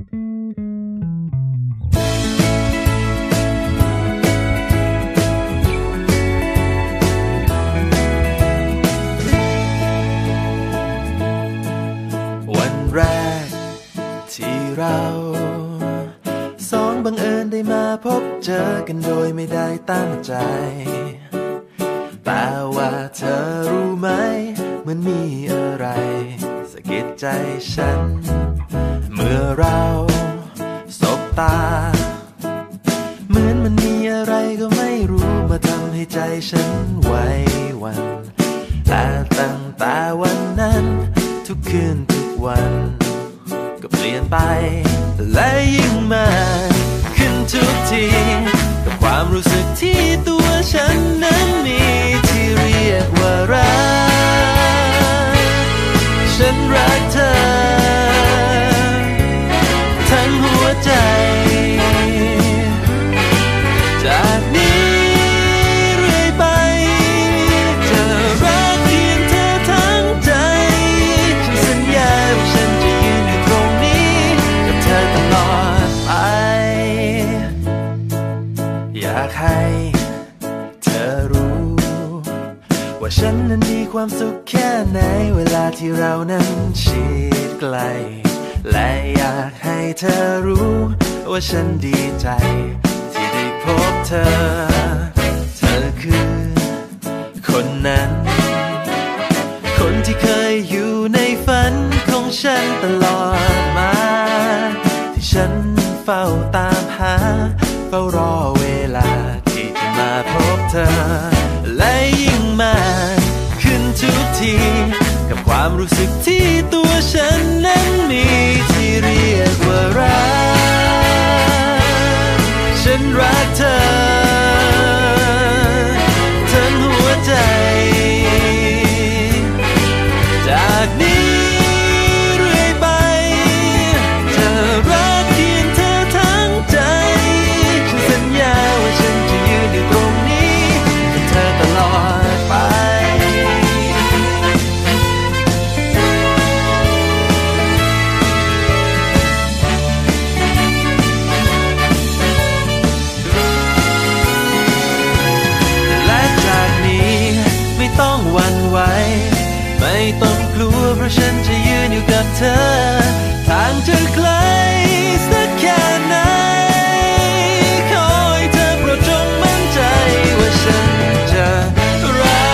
วันแรกที่เราสองบังเอิญได้มาพบเจอกันโดยไม่ได้ตั้งใจแต่ว่าเธอรู้ไหม มันมีอะไรสะกิดใจฉัน มื่อเราสบตา เหมือนมันมีอะไรก็ไม่รู้มาทำให้ใจฉันไหววันแต่ตั้งแต่วันนั้น ทุกคืนทุกวัน ก็เปลี่ยนไป และยิ่งมาขึ้นทุกที กับความรู้สึกที่ตัวฉันนั้นมี ให้เธอรู้ ว่าฉันนั้นมีความสุขแค่ไหน เวลาที่เรานั้นชิดไกล และอยากให้เธอรู้ ว่าฉันดีใจ ที่ได้พบเธอ เธอคือ คนนั้น คนที่เคยอยู่ในฝันของฉันตลอดมา ที่ฉันเฝ้าตามหา เฝ้ารอเวลา เธอ และยิ่งมากขึ้นทุกที กับความรู้สึกที่ตัวฉันนั้นมีที่เรียกว่ารัก ฉันรักเธอ ต้องกลัวเพราะฉันจะยืนอยู่กับเธอ ทางจะไกลสักแค่ไหน ขอให้เธอโปรดจงมั่นใจว่าฉันจะรั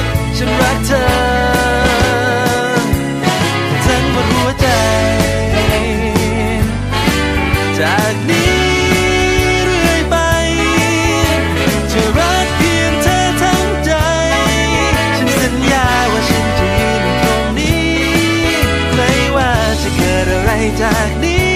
ก ฉันรักเธอทั้งหมดหัวใจ จากนี้ จะเกิดอะไรจากนี้